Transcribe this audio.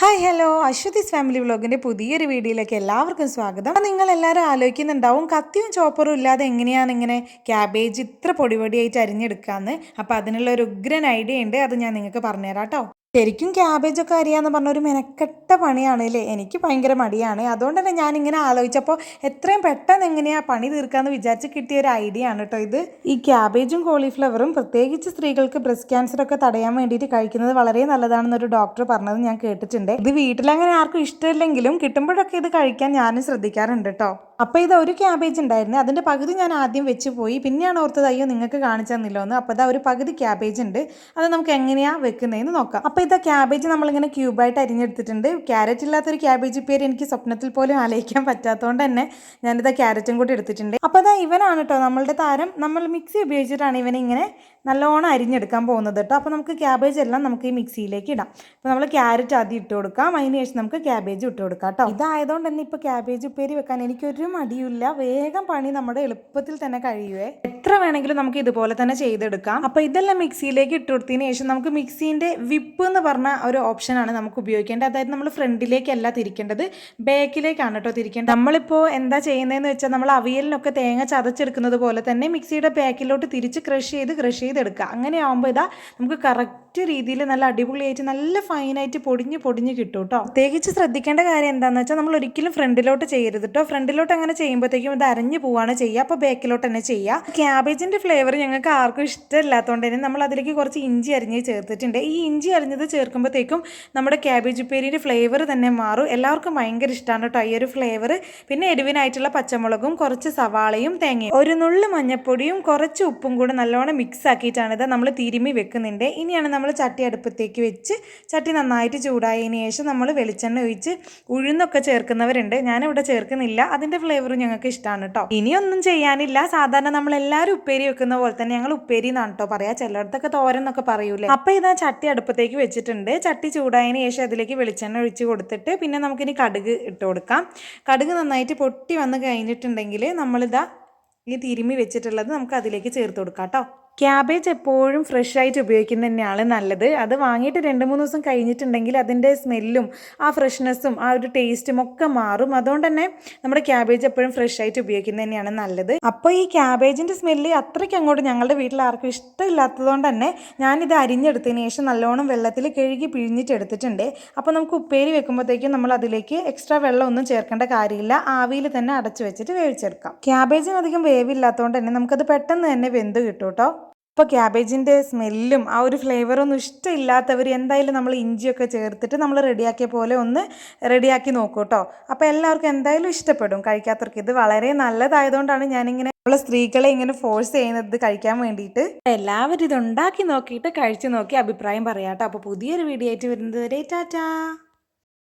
Hi hello Aswathy's family വ്ലോഗിന്റെ പുതിയൊരു വീഡിയോയിലേക്ക് എല്ലാവർക്കും സ്വാഗതം. നിങ്ങൾ എല്ലാവരും ആലോചിക്കുന്നുണ്ടാവും കത്തിയും ചോപ്പറും ഇല്ലാതെ എങ്ങനെയാണ് ഇങ്ങനെ ക്യാബേജ് ഇത്ര പൊടിപൊടിയായിട്ട് അരിഞ്ഞെടുക്കാമെന്ന് അപ്പോൾ അതിനുള്ള ഒരു ഉഗ്രൻ ഐഡിയ ഉണ്ട്. അത് ഞാൻ നിങ്ങൾക്ക് പറഞ്ഞുതരാം കേട്ടോ. ശരിക്കും ക്യാബേജൊക്കെ അരിയാന്ന് പറഞ്ഞ ഒരു മെനക്കെട്ട പണിയാണ് അല്ലേ എനിക്ക് ഭയങ്കര മടിയാണ്. അതുകൊണ്ട് തന്നെ ഞാൻ ഇങ്ങനെ ആലോചിച്ചപ്പോൾ എത്രയും പെട്ടെന്ന് എങ്ങനെയാ പണി തീർക്കാന്ന് വിചാരിച്ച് കിട്ടിയ ഒരു ഐഡിയ ആണ് കേട്ടോ ഇത്. ഈ ക്യാബേജും കോളിഫ്ലവറും പ്രത്യേകിച്ച് സ്ത്രീകൾക്ക് ബ്രസ്റ്റ് ക്യാൻസർ ഒക്കെ തടയാൻ വേണ്ടിയിട്ട് കഴിക്കുന്നത് വളരെ നല്ലതാണെന്ന് ഒരു ഡോക്ടർ പറഞ്ഞത് ഞാൻ കേട്ടിട്ടുണ്ട്. ഇത് വീട്ടിലങ്ങനെ ആർക്കും ഇഷ്ടമില്ലെങ്കിലും കിട്ടുമ്പോഴൊക്കെ ഇത് കഴിക്കാൻ ഞാനും ശ്രദ്ധിക്കാറുണ്ട് കേട്ടോ അപ്പോൾ ഇത് ഒരു ക്യാബേജ് ഉണ്ടായിരുന്നു. അതിന്റെ പകുതി ഞാൻ ആദ്യം വെച്ച് പോയി. പിന്നെയാണ് ഓർത്തത് അയ്യോ നിങ്ങൾക്ക് കാണിച്ചു തന്നില്ലോ എന്ന് അപ്പോൾ ഇതാ ഒരു പകുതി ക്യാബേജ് ഉണ്ട്. അത് നമുക്ക് എങ്ങനെയാണ് വെക്കുന്നതെന്ന് നോക്കാം. അപ്പോൾ ഇതാ ക്യാബേജ് നമ്മളിങ്ങനെ ക്യൂബായിട്ട് അരിഞ്ഞെടുത്തിട്ടുണ്ട്. ക്യാരറ്റ് ഇല്ലാത്തൊരു ക്യാബേജ് പേര് എനിക്ക് സ്വപ്നത്തിൽ പോലും ആലോചിക്കാൻ പറ്റാത്തതുകൊണ്ട് തന്നെ ഞാനിതാ ക്യാരറ്റും കൂടി എടുത്തിട്ടുണ്ട്. അപ്പോൾ അതാ ഇവനാണ് കേട്ടോ നമ്മളുടെ താരം. നമ്മൾ മിക്സി ഉപയോഗിച്ചിട്ടാണ് ഇവനിങ്ങനെ നല്ലോണം അരിഞ്ഞെടുക്കാൻ പോകുന്നത് കേട്ടോ അപ്പോൾ നമുക്ക് ക്യാബേജ് എല്ലാം നമുക്ക് ഈ മിക്സിയിലേക്ക് ഇടാം. അപ്പോൾ നമ്മൾ ക്യാരറ്റ് ആദ്യം ഇട്ട് കൊടുക്കാം. അതിന് ശേഷം നമുക്ക് ക്യാബേജ് ഇട്ട് കൊടുക്കാം കേട്ടോ ഇതായതുകൊണ്ട് തന്നെ ഇപ്പോൾ ക്യാബേജ് ഉപ്പേരി വെക്കാൻ എനിക്കൊരു മടിയില്ല വേഗം പണി നമ്മുടെ എളുപ്പത്തിൽ തന്നെ കഴിയുവേ. എത്ര വേണമെങ്കിലും നമുക്ക് ഇതുപോലെ തന്നെ ചെയ്തെടുക്കാം. അപ്പോൾ ഇതെല്ലാം മിക്സിയിലേക്ക് ഇട്ട് കൊടുത്തതിന് ശേഷം നമുക്ക് മിക്സീന്റെ വിപ്പ് എന്ന് പറഞ്ഞ ഒരു ഓപ്ഷനാണ് നമുക്ക് ഉപയോഗിക്കേണ്ടത്. അതായത് നമ്മൾ ഫ്രണ്ടിലേക്കല്ല തിരിക്കേണ്ടത്. ബാക്കിലേക്കാണ് കേട്ടോ തിരിക്കേണ്ടത്. നമ്മളിപ്പോൾ എന്താ ചെയ്യുന്നതെന്ന് വെച്ചാൽ നമ്മൾ അവിയലിനൊക്കെ തേങ്ങ ചതച്ചെടുക്കുന്നത് പോലെ തന്നെ മിക്സിയുടെ ബാക്കിലോട്ട് തിരിച്ച് ക്രഷ് ചെയ്ത് ക്രഷ് ചെയ്തെടുക്കുക. അങ്ങനെ ആകുമ്പോൾ ഇതാ നമുക്ക് കറക്റ്റ് രീതിയിൽ നല്ല അടിപൊളിയായിട്ട് നല്ല ഫൈനായിട്ട് പൊടിഞ്ഞ് പൊടിഞ്ഞ് കിട്ടും കേട്ടോ പ്രത്യേകിച്ച് ശ്രദ്ധിക്കേണ്ട കാര്യം എന്താണെന്ന് വെച്ചാൽ നമ്മൾ ഒരിക്കലും ഫ്രണ്ടിലോട്ട് ചെയ്യരുത് കേട്ടോ ഫ്രണ്ടിലോട്ട് അങ്ങനെ ചെയ്യുമ്പോഴത്തേക്കും ഇത് അരഞ്ഞു പോവാണ് ചെയ്യുക. അപ്പോൾ ബാക്കിലോട്ട് തന്നെ ചെയ്യുക. ക്യാബേജിന്റെ ഫ്ലേവർ ഞങ്ങൾക്ക് ആർക്കും ഇഷ്ടമില്ലാത്തതുകൊണ്ട് തന്നെ നമ്മൾ അതിലേക്ക് കുറച്ച് ഇഞ്ചി അരിഞ്ഞ് ചേർത്തിട്ടുണ്ട്. ഈ ഇഞ്ചി അരിഞ്ഞത് ചേർക്കുമ്പോഴത്തേക്കും നമ്മുടെ ക്യാബേജ് ഉപ്പേരിയുടെ ഫ്ലേവർ തന്നെ മാറും. എല്ലാവർക്കും ഭയങ്കര ഇഷ്ടമാണ് കേട്ടോ ഈ ഒരു ഫ്ലേവർ പിന്നെ എരിവിനായിട്ടുള്ള പച്ചമുളകും കുറച്ച് സവാളയും തേങ്ങയും. ഒരു നുള്ളു മഞ്ഞപ്പൊടിയും കുറച്ച് ഉപ്പും കൂടെ നല്ലോണം മിക്സ് ആക്കിയിട്ടാണ് ഇത് നമ്മൾ തിരുമ്മി വെക്കുന്നുണ്ട്. ഇനിയാണ് നമ്മൾ ചട്ടി അടുപ്പത്തേക്ക് വെച്ച് ചട്ടി നന്നായിട്ട് ചൂടായതിന് ശേഷം നമ്മൾ വെളിച്ചെണ്ണ ഒഴിച്ച് ഉഴുന്നൊക്കെ ചേർക്കുന്നവരുണ്ട്. ഞാനിവിടെ ചേർക്കുന്നില്ല. അതിന്റെ ഫ്ലേവറും ഞങ്ങൾക്ക് ഇഷ്ടമാണ് കേട്ടോ ഇനിയൊന്നും ചെയ്യാനില്ല. സാധാരണ നമ്മൾ എല്ലാവരും ഉപ്പേരി വെക്കുന്ന പോലെ തന്നെ ഞങ്ങൾ ഉപ്പേരി എന്നാണ് കേട്ടോ പറയാ. ചിലയിടത്തൊക്കെ തോരൻ എന്നൊക്കെ പറയൂലേ. അപ്പോൾ ഇതാ ചട്ടി അടുപ്പത്തേക്ക് വെച്ചിട്ടുണ്ട്. ചട്ടി ചൂടായതിന് ശേഷം അതിലേക്ക് വെളിച്ചെണ്ണ ഒഴിച്ച് കൊടുത്തിട്ട് പിന്നെ നമുക്കിനി കടുക് ഇട്ട് കൊടുക്കാം. കടുക് നന്നായിട്ട് പൊട്ടി വന്ന് കഴിഞ്ഞിട്ടുണ്ടെങ്കിൽ നമ്മളിതാ ഈ തിരുമ്മി വെച്ചിട്ടുള്ളത് നമുക്ക് അതിലേക്ക് ചേർത്ത് കൊടുക്കാം കേട്ടോ ക്യാബേജ് എപ്പോഴും ഫ്രഷ് ആയിട്ട് ഉപയോഗിക്കുന്ന തന്നെയാണ് നല്ലത്. അത് വാങ്ങിയിട്ട് രണ്ട് മൂന്ന് ദിവസം കഴിഞ്ഞിട്ടുണ്ടെങ്കിൽ അതിന്റെ സ്മെല്ലും ആ ഫ്രഷ്നെസ്സും ആ ഒരു ടേസ്റ്റും ഒക്കെ മാറും. അതുകൊണ്ട് തന്നെ നമ്മുടെ ക്യാബേജ് എപ്പോഴും ഫ്രഷ് ആയിട്ട് ഉപയോഗിക്കുന്ന തന്നെയാണ് നല്ലത്. അപ്പോൾ ഈ ക്യാബേജിന്റെ സ്മെല്ല് അത്രയ്ക്ക് അങ്ങോട്ട് ഞങ്ങളുടെ വീട്ടിൽ ആർക്കും ഇഷ്ടമില്ലാത്തതുകൊണ്ട് തന്നെ ഞാനിത് അരിഞ്ഞെടുത്തതിന് ശേഷം നല്ലോണം വെള്ളത്തിൽ കഴുകി പിഴിഞ്ഞിട്ട് എടുത്തിട്ടുണ്ട്. അപ്പോൾ നമുക്ക് ഉപ്പേരി വെക്കുമ്പോഴത്തേക്കും നമ്മൾ അതിലേക്ക് എക്സ്ട്രാ വെള്ളമൊന്നും ചേർക്കേണ്ട കാര്യമില്ല. ആവിയിൽ തന്നെ അടച്ചു വെച്ചിട്ട് വേവിച്ചെടുക്കാം. ക്യാബേജിന് അധികം വേവില്ലാത്തതുകൊണ്ട് തന്നെ നമുക്കത് പെട്ടെന്ന് തന്നെ വെന്ത് കിട്ടും കേട്ടോ. ഇപ്പോൾ ക്യാബേജിന്റെ സ്മെല്ലും ആ ഒരു ഫ്ലേവറൊന്നും ഇഷ്ടമില്ലാത്തവർ എന്തായാലും നമ്മൾ ഇഞ്ചിയൊക്കെ ചേർത്തിട്ട് നമ്മൾ റെഡിയാക്കിയ പോലെ ഒന്ന് റെഡിയാക്കി നോക്കൂ കേട്ടോ അപ്പോൾ എല്ലാവർക്കും എന്തായാലും ഇഷ്ടപ്പെടും. കഴിക്കാത്തവർക്ക് ഇത് വളരെ നല്ലതായതുകൊണ്ടാണ് ഞാനിങ്ങനെ നമ്മളെ സ്ത്രീകളെ ഇങ്ങനെ ഫോഴ്സ് ചെയ്യുന്നത് കഴിക്കാൻ വേണ്ടിയിട്ട്. എല്ലാവരും ഇത് ഉണ്ടാക്കി നോക്കിയിട്ട് കഴിച്ചു നോക്കി അഭിപ്രായം പറയാം കേട്ടോ അപ്പോൾ പുതിയൊരു വീഡിയോ ആയിട്ട് വരുന്നത് വരെ ടാറ്റാ.